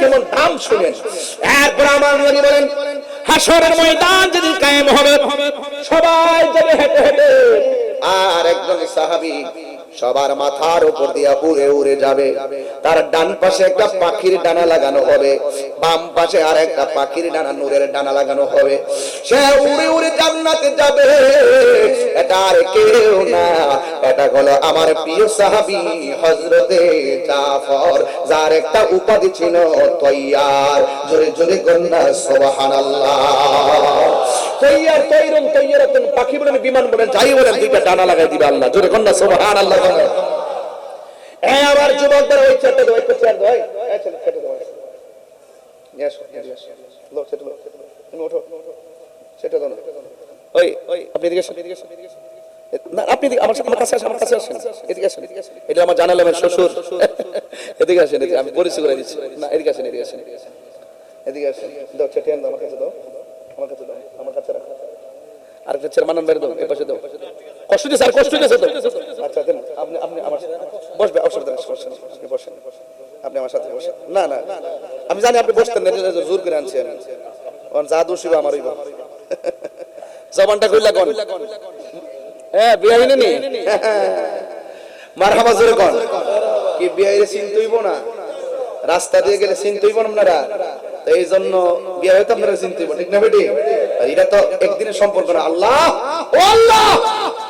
কেমন দাম শুনেন। এরপর আমার নবী বলেন, হাসরের ময়দান যেদিন কায়েম হবে, সবাই যাবে হেঁটে হেঁটে। আর একজন সাহাবী সবার মাথার উপর দিয়া উড়ে উড়ে যাবে। তার ডান পাশে একটা পাখির ডানা লাগানো হবে। বাম পাশে আর একটা পাখির ডানা, নূরের ডানা লাগানো হবে। সে উড়ে উড়ে জান্নাতে যাবে। এটা আর কেউ না। এটা হলো আমার প্রিয় সাহাবী হযরতে জাফর, যার একটা উপাধি ছিল তৈয়ার। জোরে জোরে কন্যা, সুবহানাল্লাহ। পাখি বলেন বিমান বলেন যাই বলেন দুইটা ডানা লাগাই দিবে আল্লাহ। জোরে কন্যা বলেন এ আমার যুবকদের ওই চেয়ার। ওই আমার কাছে আসেন, আমার আসেন। এদিকে আসেন। এটা আমার জানালেন শ্বশুর। এদিকে আসেন আমি পরিচয় করে দিচ্ছি। না এদিকে আসেন এদিকে আসেন। এদিকে আসেন। দাও চেটে দাও আমার কাছে দাও। আমার কাছে দাও আমার কাছে রাখো। দাও দাও। কষ্ট দিয়েছে আর কষ্ট দিয়েছে তো? আচ্ছা দেন আপনি আপনি আমার বসবে অসুবিধা নেই আপনি বসেন। আপনি আমার সাথে বসেন। না না আমি জানি আপনি বসতেন না জোর করে আনছি আমি। ওর যা দোষী আমার হইব জবানটা কইলা কোন? হ্যাঁ বিয়ে হইনি নি? জোরে কোন? কি বিয়ে না? রাস্তা দিয়ে গেলে চিনতে হইব না আপনারা? এই জন্য বিয়ে হয়তো আপনারা চিনতে ঠিক না বেটি? এটা তো একদিনের সম্পর্ক না। আল্লাহ! আল্লাহ!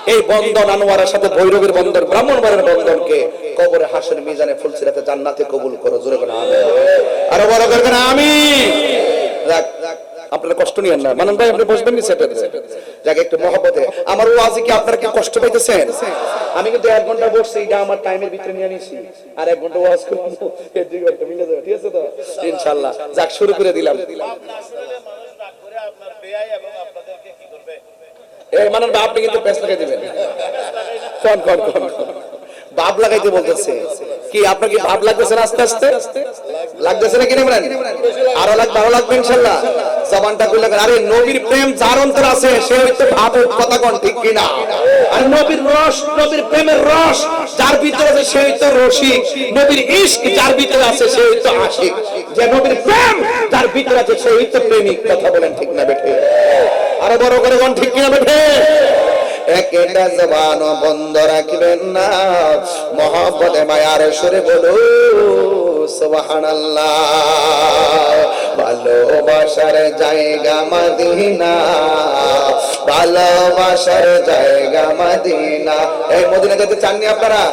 এই বন্ধন আনোয়ারের সাথে ভৈরবের বন্ধন, ব্রাহ্মণবাড়ির বন্ধনকে কবরে হাসের মিজানে ফুলসিরাতে জান্নাতে কবুল করো, জোরে করে আমি আরও বড় আমি আপনারা কষ্ট নিয়েন না। মানন ভাই, আপনি বসবেন নি সেটা যাক, একটু মহব্বতে। আমার ওয়াজে কি আপনারা কি কষ্ট পাইতেছেন? আমি কিন্তু এক ঘণ্টা বসছি, এটা আমার টাইমের ভিতরে নিয়ে নিছি। আর এক ঘণ্টা ওয়াজ করব, এর দুই ঘণ্টা মিলে যাবে, ঠিক আছে তো? ইনশাআল্লাহ। যাক, শুরু করে দিলাম। এই মানন ভাই, আপনি কিন্তু পেছ লাগাই দিবেন। কোন কোন কোন। ভাব লাগাইতে বলতেছে। কি, আপনার কি ভাব লাগতেছে আস্তে আস্তে? লাগতেছে না কি নেবেন আরও লাগবে আরও লাগবে ইনশাল্লাহ। জবানটা আরে, নবীর প্রেম যার অন্তর আছে, সে ভাব কথা কোন, ঠিক কিনা আর নবীর রস, নবীর প্রেমের রস যার ভিতরে আছে, সে রসিক। নবীর ইশক যার ভিতরে আছে, সে হইতে আশিক। যে নবীর প্রেম যার ভিতরে আছে, সে প্রেমিক, কথা বলেন ঠিক না বেঠে। আরও বড় করে কোন ঠিক কিনা বেঠে? একটা জবান বন্ধ রাখবেন না। মহব্বতে মায়ার সুরে বলো সুবহানাল্লাহ। ভালোবাসার জায়গা মদিনা। ভালোবাসার জায়গা মদিনা। এই মদিনা যেতে চাননি আপনারা?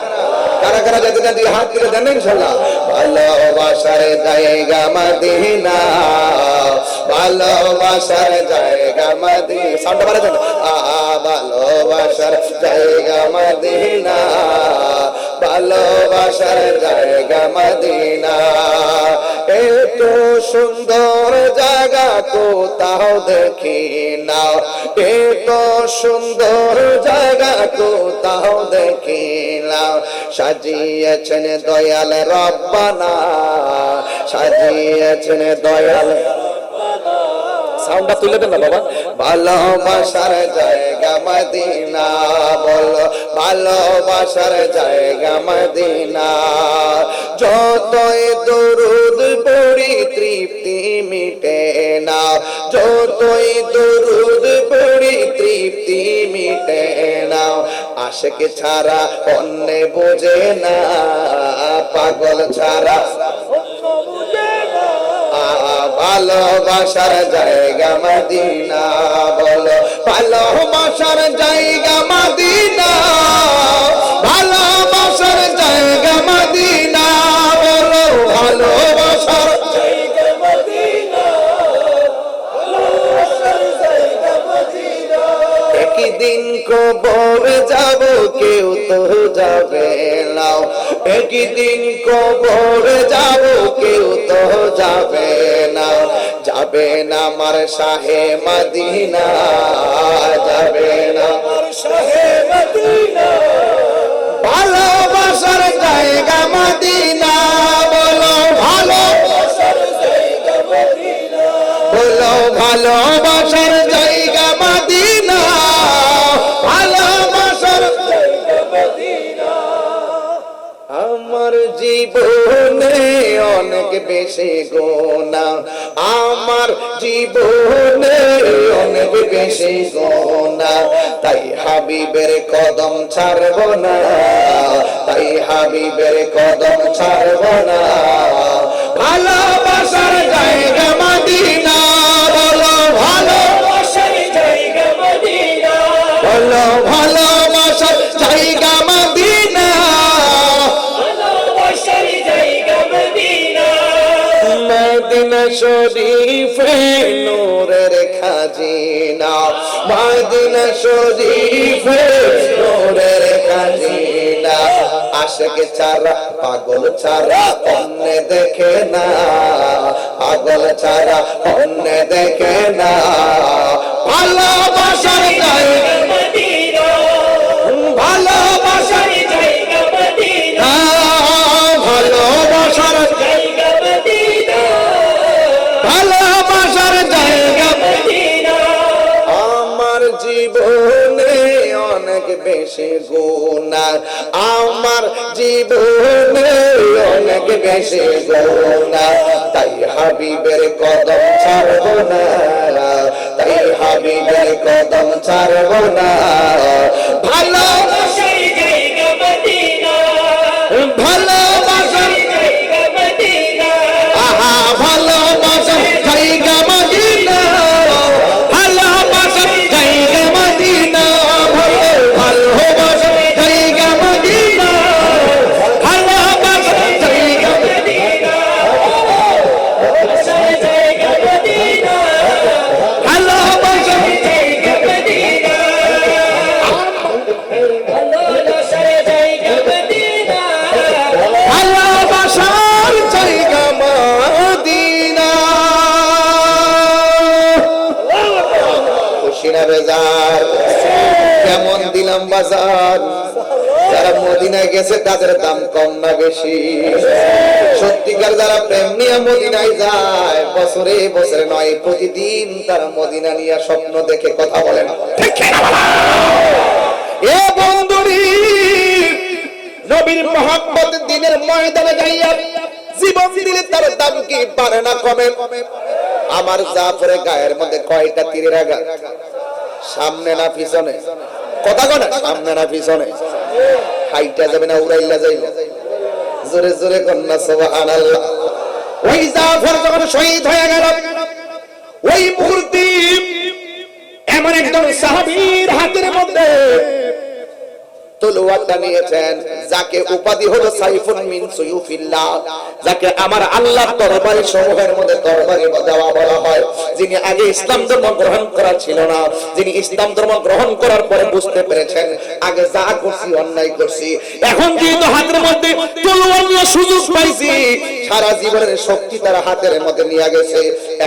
কারা কারা যেতে চান? দিয়ে হাত তুলে দেন ইনশাল্লাহ। ভালোবাসার জায়গা মদিনা। ভালোবাসার জায়গা মদিনা। সাউন্ডটা বাড়া দেন। আ, ভালোবাসার জায়গা মদিনা। ভালোবাসার জায়গা মদিনা। কোথাও দেখি না এত সুন্দর জায়গা কোথাও দেখি না সাজিয়েছেন দয়াল রব্বানা। সাজিয়েছেন দয়াল সাউন্ডটা তুলে দেন না বাবা। ভালোবাসার জায়গা মদিনা বলো। ভালোবাসার জায়গা মদিনা। যতই দরুদ পড়ি তৃপ্তি মিটে যতই দরুদ পড়ি, তৃপ্তি মিটে নাও। আশেক ছাড়া অন্য বোঝে না, পাগল ছাড়া। ভালোবাসার জায়গা মদিনা বলো। ভালোবাসার জায়গা মদিনা কবর যাব, কেউ তো যাবে না। একদিন কবর যাব, কেউ তো যাবে না। যাবে না আমার শাহে মদিনা, যাবে না আমার শাহে মদিনা। ভালোবাসার জায়গা মদিনা, বলো ভালোবাসার জায়গা মদিনা বলো ভালোবাসার জায়গা মদিনা। জীবনে অনেক বেশি গোনা। আমার জীবনে অনেক বেশি গোনা। তাই হাবিবের কদম ছাড়ব না। তাই হাবিবের কদম ছাড়ব না। ভালোবাসার জায়গা মাদিনা বলো ভালো। বলো ভালোবাসার জায়গা শরীফে নূরের খাজিনা, মদিনা শরীফে নূরের খাজিনা। আশকে ছাড়া পাগল ছাড়া অন্য দেখে না। পাগল ছাড়া অন্য দেখে না। ভালোবাসার জায়গা বেশি গুণা আমার জীবনে অনেক বেশি গুণা তাই হাবিবের কদম ছাড়ব না। তাই হাবিবের কদম ছাড়ব না। ভালো মদিনায় গেছে, তাদের দাম কম না বেশি। সত্যিকার যারা প্রেম নিয়ে মদিনায় যায়, বছরে বছরে নয়, প্রতিদিন তারা মদিনা নিয়ে স্বপ্ন দেখে কথা কিনা বলা? এ বন্ধুরি, নবীর দিনের ময়দানে যাইয়া জীবন দিলে তার দাম কি পারে না কমে? আমার গায়ের মধ্যে কয়টা তীরের সামনে না পিছনে? কথা কয় না, সামনে না পিছনে? হাইটা যাবে না, উড়াইলা যাইবে। জোরে জোরে কন্যা, সুবহানাল্লাহ। ওই জাফর যখন শহীদ হয়ে গেল, ওই মুহূর্তে এমন একজন সাহাবীর হাতের মধ্যে তলোয়ারটা নিয়েছেন। যাকে উপাধি হলো সাইফুন মিন সুয়ুফিল্লাহ, যাকে আমার আল্লাহর দরবারে সমূহের মধ্যে দরবারে দেওয়া বলা হয়, যিনি আগে ইসলাম ধর্ম গ্রহণ করা ছিল না, যিনি ইসলাম ধর্ম গ্রহণ করার পরে বুঝতে পেরেছেন, আগে যা করছি, অন্যায় করছি। এখন যেহেতু হাতের মধ্যে তলোয়ার সুযোগ পাইছি, সারা জীবনের শক্তি তারা হাতের মধ্যে নিয়ে গেছে।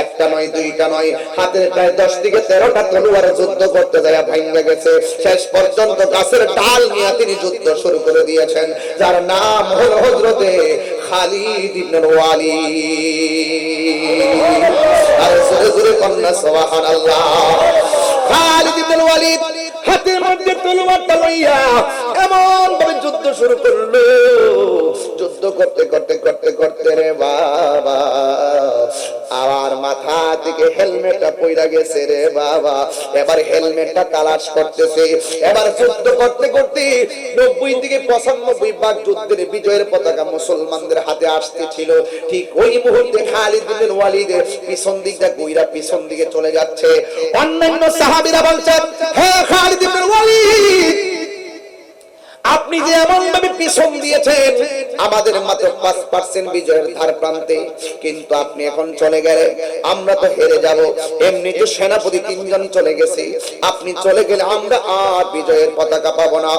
একটা নয়, দুইটা নয়, হাতের প্রায় দশ থেকে তেরোটা তলোয়ার যুদ্ধ করতে যায় ভাঙ্গে গেছে, শেষ পর্যন্ত গাছের ডাল নিয়ে তিনি যুদ্ধ শুরু করে দিয়েছেন। যার নাম হলো হজরতে খালিদ ইবনে ওয়ালিদ। আর জোরে জোরে কন্যা, সুবহানাল্লাহ। খালিদ ইবনে ওয়ালিদ হাতের মধ্যে তলোয়ারটা লইয়া এমন ভাবে যুদ্ধ শুরু করল। যুদ্ধ করতে করতে করতে করতে রে বাবা। আমার মাথা থেকে হেলমেটটা পইরা গেছে রে বাবা। এবার হেলমেটটা তালাশ করতেছে। এবার যুদ্ধ করতে করতে নব্বই থেকে পঁচানব্বই ভাগ যুদ্ধের বিজয়ের পতাকা মুসলমানদের হাতে আসতে ছিল ঠিক ওই মুহূর্তে খালিদ বিন ওয়ালিদের পিছন দিকটা গুইরা পিছন দিকে চলে যাচ্ছে। অন্যান্য সাহাবীরা বলছেন হ্যাঁ খালিদ বিন ওয়ালিদ আপনি এমন ভাবে পিছন দিয়েছেন, আমাদের মাত্র পাঁচ পার্সেন্ট বিজয়ের ধার প্রান্তে। কিন্তু আপনি এখন চলে গেলে, আমরা তো হেরে যাব। এমনি তো সেনাপতি তিনজন চলে গেছে। আপনি চলে গেলে আমরা আর বিজয়ের পতাকা পাবো না।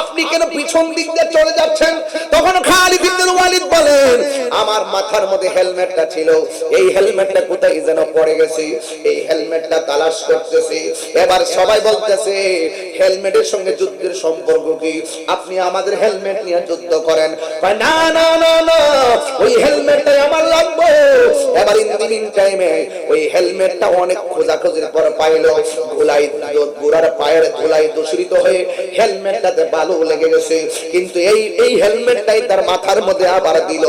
আপনি কেন পিছন দিক দিয়ে চলে যাচ্ছেন? তখন খালিদ ইবনে ওয়ালিদ বলেন, আমার মাথার মধ্যে হেলমেটটা ছিল। এই হেলমেটটা কোথায় যেন পড়ে গেছে। এই হেলমেটটা তালাশ করতেছি। এবার সবাই বলতেছে, হেলমেটের সঙ্গে যুদ্ধের সম্পর্ক কি? আপনি আমাদের হেলমেট নিয়ে যুদ্ধ করেন। না না না না, ওই হেলমেটটাই আমার লাগবে। এবার ইন টাইমে ওই হেলমেটটা অনেক খোঁজাখুঁজির পর পাইলো। ধুলাই গোড়ার পায়ের ধুলাই দূষিত হয়ে হেলমেটটাতে বালু লেগে গেছে। কিন্তু এই এই হেলমেটটাই তার মাথার মধ্যে আবার দিল।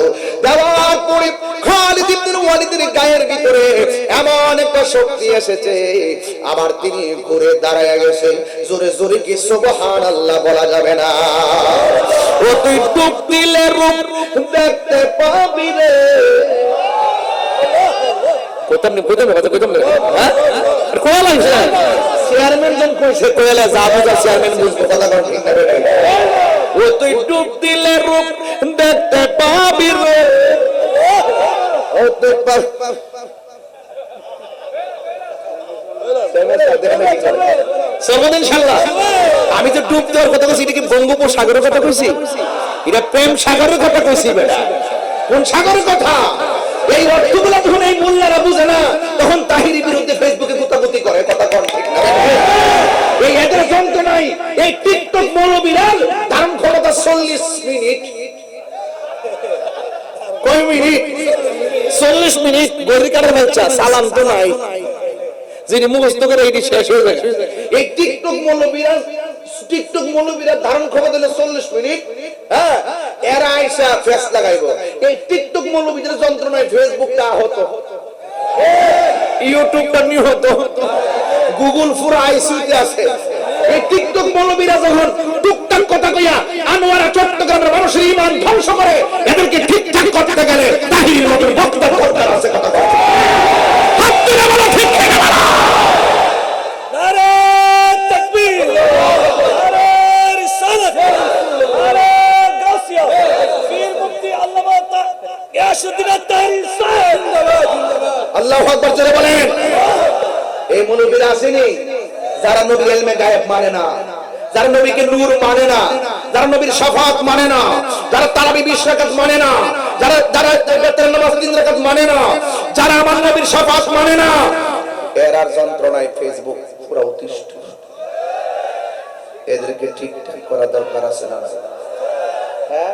দেওয়ার পরে ওয়ালিদের গায়ের ভিতরে এমন একটা শক্তি এসেছে। আবার তিনি ঘুরে দাঁড়ায় গেছে। জোরে জোরে কি সুবহান আল্লাহ বলা যাবে না। ও তুই ডুব দিলে রূপ দেখতে পাবি রে। কইতাম নি কইতাম কথা নি? হ্যাঁ? কোয়া লাগছে চেয়ারম্যান জন কইছে কইলা যা বুঝা চেয়ারম্যান বুঝব কথা কোন ঠিক না? ও তুই ডুব দিলে রূপ দেখতে পাবি রে। ও তুই আমি তো ডুব দেওয়ার কথা কইছি, এটা কি বঙ্গোপসাগরের কথা কইছি? এটা প্রেম সাগরের কথা কইছি বেটা। কোন সাগরের কথা? এই অর্থগুলো যখন এই মোল্লারা বুঝে না, তখন তাহিরি বিরুদ্ধে ফেসবুকে গুতাগুতি করে, কথা কোন ঠিক এই এদের যন্ত্রণাই এই টিকটক মৌলবীরাল ধারণ ক্ষমতা চল্লিশ মিনিট। কয় মিনিট? চল্লিশ মিনিট গড়ি কাটার বাচ্চা, সালাম তো নাই। যিনি মুখস্থ করে এটি শেষ হয়ে যায় এই টিকটক মৌলবীরা টিকটক মৌলবীরা ধারণ ক্ষমতা হলো চল্লিশ মিনিট হ্যাঁ? এরা আইসা ফেস লাগাইব। এই টিকটক মৌলবীদের যন্ত্রণায় ফেসবুকটা আহত। ইউটিউবটা নিহত। গুগল পুরো আইসিউতে আছে। এই টিকটক মৌলবীরা যখন টুকটাক কথা কইয়া আনোয়ারা চট্টগ্রামের মানুষের ইমান ধ্বংস করে, এদেরকে ঠিকঠাক করতে গেলে তাহির দরকার আছে কথা কথা হাত তুলে বলো ঠিক থেকে বলো নারে তাকবীর নারে রিসালাত নারে গাউসিয়া পীর মুফতি আল্লামা তা ইয়াসুদ্দিন আত্তারি সাহেব আল্লাহ আকবর জোরে বলেন। এই মনোবীর আসেনি। যারা নবী এলমে গায়েব মানে না, যারা নবীকে নূর মানে না, যারা নবীর শাফাত মানে না, যারা তারাবি বিশ রাকাত মানে না, যারা যারা বেতের নামাজ তিন রাকাত মানে না, যারা আমার নবীর শাফাত মানে না। এরার যন্ত্রণায় ফেসবুক, পুরো অতিষ্ঠ। এদেরকে ঠিকঠাক করা দরকার আছে না হ্যাঁ?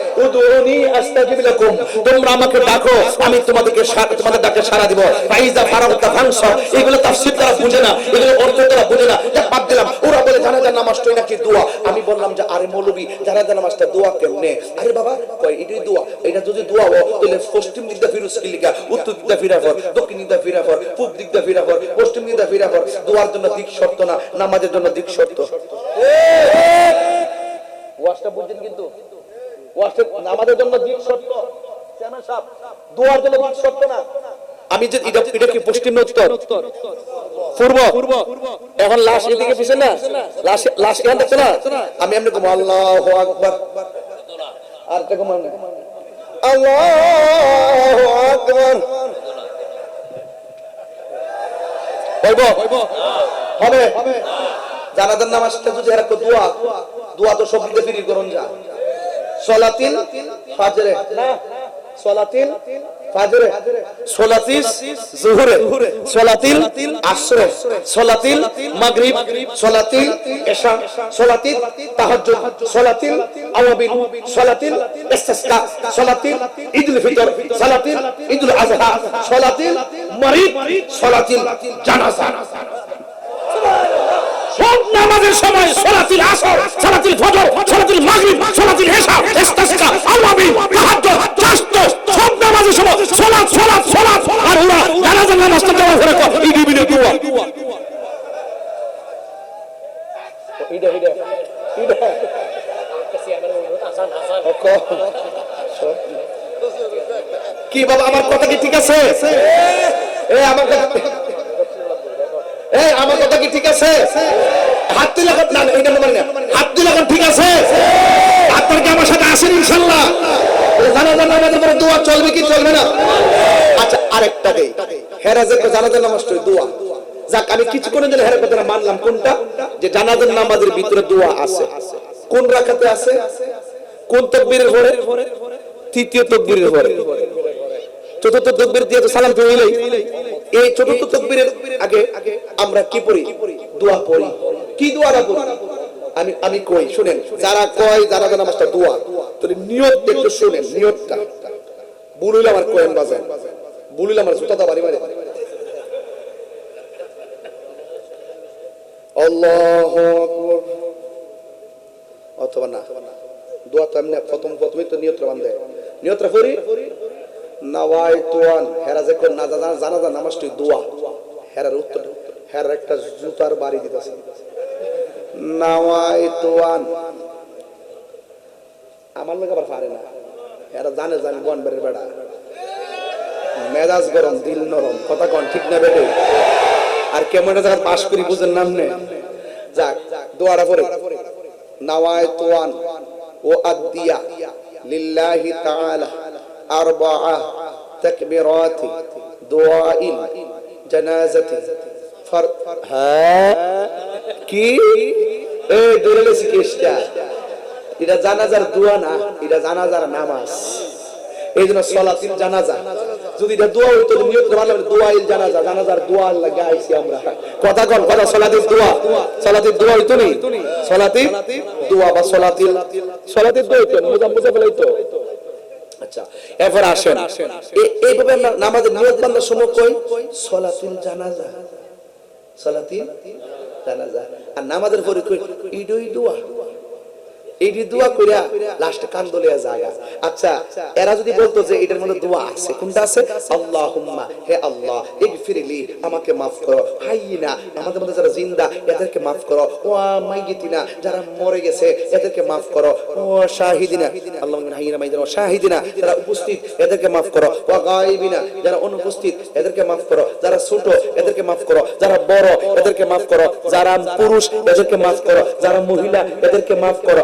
উদুনি তোমরা আমাকে ডাকো আমি তোমাদেরকে তোমাদের ডাকে সাড়া দিব। ফাইজা ফারাউতা ফাংস এগুলো তাফসীর তারা বুঝে না এগুলো অর্থ তারা বুঝে না। যাক, বাদ দিলাম ওরা বলে জানাজার নাকি দোয়া? আমি বললাম যে আরে মৌলবী জানাজার নামাজটা দোয়া কেমনে আরে বাবা কয় এটাই দোয়া। এটা যদি দোয়া হো তাহলে পশ্চিম দিকটা ফিরুস কি লিখা উত্তর ফিরা পর দক্ষিণ দিকটা ফিরা পর পূব দিকটা ফিরা পর পশ্চিম ফিরা পর দোয়ার জন্য দিক শর্ত না নামাজের জন্য দিক শর্ত। ওয়াজটা বুঝছেন কিন্তু? নামাজের জন্য চেয়ারম্যান সাহেব, দোয়ার জন্য শর্ত না? আমি যে এটা এটা কি পশ্চিম উত্তর পূর্ব। এখন লাশ এদিকে পিছে না? লাশ লাশ এখান দেখছ না? আমি এমনি কম আল্লাহ আকবার। আর কমান আল্লাহ আকবার। হইব? হবে। জানাজার নামাজটা যদি এরা দোয়া। দোয়া তো সব দিকে ফিরি করুন যা। সলাতিল ফাজরে না ফাজরে সোলাতিস জুহুরে সোলাতিল আসরে সোলাতিল মাগরিব সলাতিল এশা সলাতিল তাহাজ্জুদ সলাতিল আওয়াবিল সলাতিল ইস্তিসকা সলাতিল ঈদুল ফিতর সলাতিল ঈদুল আযহা সলাতিল মারিদ সলাতিল জানাজা সব নামাজের সময় সলাতিল আসর সলাতিল ফজর সলাতিল মাগরিব সলাতিল এশা ইস্তিসকা আওয়াবিল তাহাজ্জুদ চাষ্ট সব নামাজের সময় সলাত সলাত সলাত। আর ওরা জানাজার নামাজটা দেওয়া করে কো ইডি বিনে দোয়া। ইডা ইডা ইডা কি বাবা আমার কথা কি ঠিক আছে? এ আমার কথা এ আমার কথা কি ঠিক আছে? হাত তুলে না এটা মানে না। হাত তুলে ঠিক আছে? আপনার কি আমার সাথে আসেন ইনশাল্লাহ। জানাজার নামাজের পরে আচ্ছা যাক, আমি কিছুক্ষণের জন্য হেরার মানলাম কোনটা? যে জানাজার নামাজের ভিতরে দোয়া কোন রাখাতে আছে? কোন তকবীরের পরে তৃতীয় তকবীরের পরে চতুর্থ তকবীর দিয়ে তো সালাম তো এই চতুর্থ তকবীরের আগে আমরা কি পড়ি? দোয়া পড়ি। কি দোয়াটা পড়ি? আমি আমি কই, শুনেন, যারা কয়, যারা জানা মাস্টার, দোয়া। তাহলে নিয়ত একটু শুনেন, নিয়তটা। বুলুল আমার কোয়েন বাজার বুলুল আমার জুতাটা বাড়ি বাড়ি আল্লাহু অথবা না। দোয়া তো এমনি, প্রথম, প্রথমেই তো নিয়ত্রা বান্ধে নিয়ত্রা করি নাওয়াই হেরা যে না, জানা জানা নামাজটি দোয়া। হেরার উত্তর, হেরার একটা জুতার বাড়ি দিতেছে। নাওয়াই তোয়ান। আমার লোক আবার পারে না। এরা জানে জানি বন বেড়ের বেড়া। মেজাজ গরম, দিল নরম। কথা কন, ঠিক না বেটে? আর কেমন জায়গা পাশ করি বুঝেন নাম নে। যাক দোয়ারা পরে নাওয়াই তোয়ান। ও আদিয়া, লিল্লাহি তাআলা। তাকবীরাতি দুআইন জানাজাতি ফর হ্যাঁ কি? এই দূরে লেছি কেসটা এটা জানাজার দোয়া না, এটা জানাজার নামাজ। এই জন্য সলাতিল জানাজা। যদি এটা দোয়া হইতো নিয়ত ভালো দোয়াইল জানাজা, জানাজার দোয়া লাগা আইছি আমরা। কথা কোন, কথা, সলাতিল দোয়া। সলাতিল দোয়া হইতো নি? সলাতিল দোয়া বা সলাতিল সলাতিল দোয়া হইতো মুজা মুজা ফেলাইতো আচ্ছা এরপর আসেন। এইভাবে আমরা নামাজের নিয়ত বান্ধার সময় কই? সলাতুল জানাজা। সলাতিল জানাজা। আর নামাজের পরে কই? ইডুই দোয়া। এইটি দোয়া কইরা লাস্টে কান জায়গা আচ্ছা এরা যদি বলতো যে এটার মধ্যে দোয়া আছে, কোনটা আছে? আল্লাহুম্মা, হে আল্লাহ, ইগফিরলি, আমাকে maaf করো। হাইয়িনা, আমাদের মধ্যে যারা জিন্দা, এদেরকে maaf করো। ওয়া মাইয়িতিনা, যারা মরে গেছে, এদেরকে maaf করো। ও শাহিদিনা আল্লাহুম্মা হাইয়িনা, মাইয়িতিনা ওয়া শাহিদিনা, যারা উপস্থিত, এদেরকে maaf করো। ওয়া গায়বিনা, যারা অনুপস্থিত, এদেরকে maaf করো। যারা ছোট, এদেরকে maaf করো। যারা বড়, এদেরকে maaf করো। যারা পুরুষ, এদেরকে maaf করো। যারা মহিলা, এদেরকে maaf করো।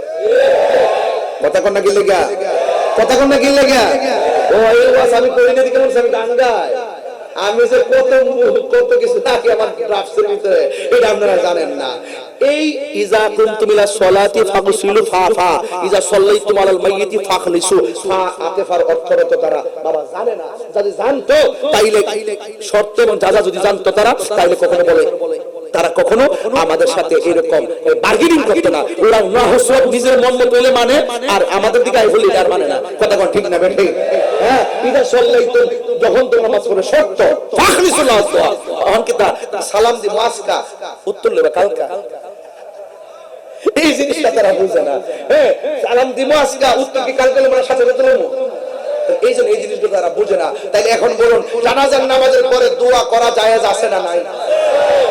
কথা কন্যা কথা কন্যা ও আমি করি না, কেমন আমি গান গাই আমি যে কত কত কিছু থাকি আমার ভিতরে, এটা আপনারা জানেন না। এই ইজা কুনতুম ইলা সলাতি ফাগসিলু ফাফা, ইজা সাল্লাইতুম আলাল মাইয়িতি ফাখলিসু। ফা অর্থরত তারা, বাবা জানে না, যদি জানতো, তাইলে শর্ত এবং যা যদি জানতো তারা, তাইলে কখনো বলে। তারা কখনো আমাদের সাথে এরকম বার্গেনিং করতো না। ওরা নাহসব নিজের মন মতো হলে মানে আর আমাদের দিকে আইফুল লিডার মানে না। কথা কোন ঠিক না বেঠে হ্যাঁ ইদা সল্লাই তো যখন তোমরা নামাজ পড়ে সত্য ফাখলিসুল্লাহ কি তা, সালাম দি মাসকা। উত্তর লেবা কালকা। এই জিনিসটা তারা বুঝে না। হ্যাঁ সালাম দি মাসকা। উত্তর কি, কালকে আমরা সাথে সাথে নেব এই জন্য এই জিনিসগুলো তারা বুঝে না। তাইলে এখন বলুন, জানাজার নামাজের পরে দোয়া করা জায়েজ আছে না নাই?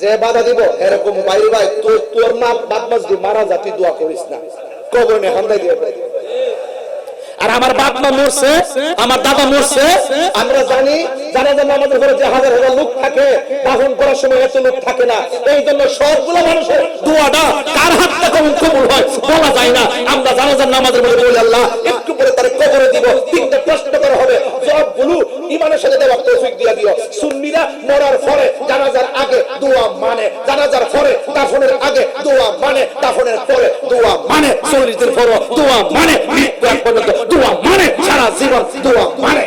যে বাধা দিব, এরকম বাইরে ভাই, তোর মা বাপ মাস মারা যা, তুই দোয়া করিস না। কবর নে হান্দাই দিয়ে আর আমার বাপ মা মরছে, আমার দাদা মরছে। আমরা জানি, জানা জানা আমাদের ঘরে যে হাজার হাজার লোক থাকে, দাফন করার সময় এত লোক থাকে না। এই জন্য সবগুলো মানুষের দোয়াটা কার হাতটা কখন কবুল হয় বলা যায় না। আমরা জানাজার নামাজের মধ্যে বলি, আল্লাহ, একটু পরে তারে কবরে দিব। তিনটা প্রশ্ন করা হবে। সবগুলো ইমানের সাথে দেওয়া তৌফিক দিয়া দিও। সুন্নিরা মরার পরে জানাজার আগে দোয়া মানে জানাজার পরে দাফনের আগে দোয়া মানে দাফনের পরে দোয়া মানে চল্লিশ দিন পর দোয়া মানে মৃত্যু আগ পর্যন্ত দোয়া মানে সারা জীবন দোয়া মানে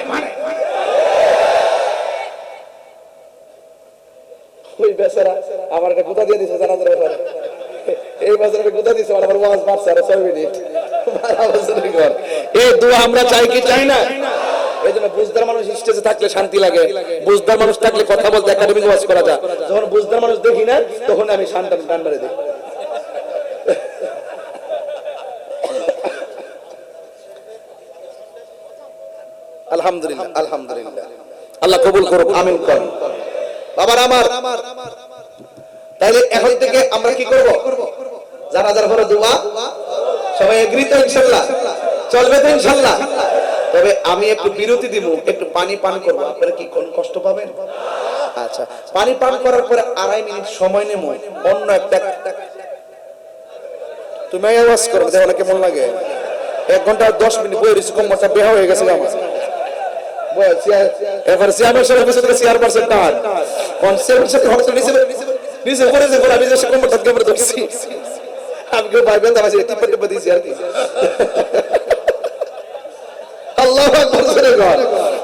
ওই বেচারা আমার একটা গুদা দিয়ে দিছে জানাজার ব্যাপারে এই বেচারা গুদা শান্তি লাগে। বুঝদার মানুষ থাকলে কথা বলতে একাডেমিক ওয়াজ করা যায়। যখন বুঝদার মানুষ দেখি না, তখন আমি আলহামদুলিল্লাহ আলহামদুলিল্লাহ। আল্লাহ কবুল করুক, আমিন করুন। বাবার আমার। তাহলে এখন থেকে আমরা কি করব? যারা হলো দোয়া সবাই এগ্রি তো ইনশাআল্লাহ চলবে তো ইনশাআল্লাহ তবে আমি একটু বিরতি দিব, একটু পানি পান করব। আপনারা কি কোন কষ্ট পাবেন? আচ্ছা পানি পান করার পরে আড়াই মিনিট সময় নেব। অন্য একটা তুমি আওয়াজ করো, দেখো কেমন লাগে। এক ঘণ্টা দশ মিনিট বই রিসি কম মাথা বেহা হয়ে গেছে আমার। এবার সিয়ামের সাথে বসে থেকে সিয়ার পার্সেন্ট টান কনসেপ্ট সাথে হক নিচে নিচে করে যে আমি যে কম মাথা কেমন ধরছি। আমি কেউ বাইবেল দাম আছে টিপে টিপে দিছি আর কি আল্লাহু আকবার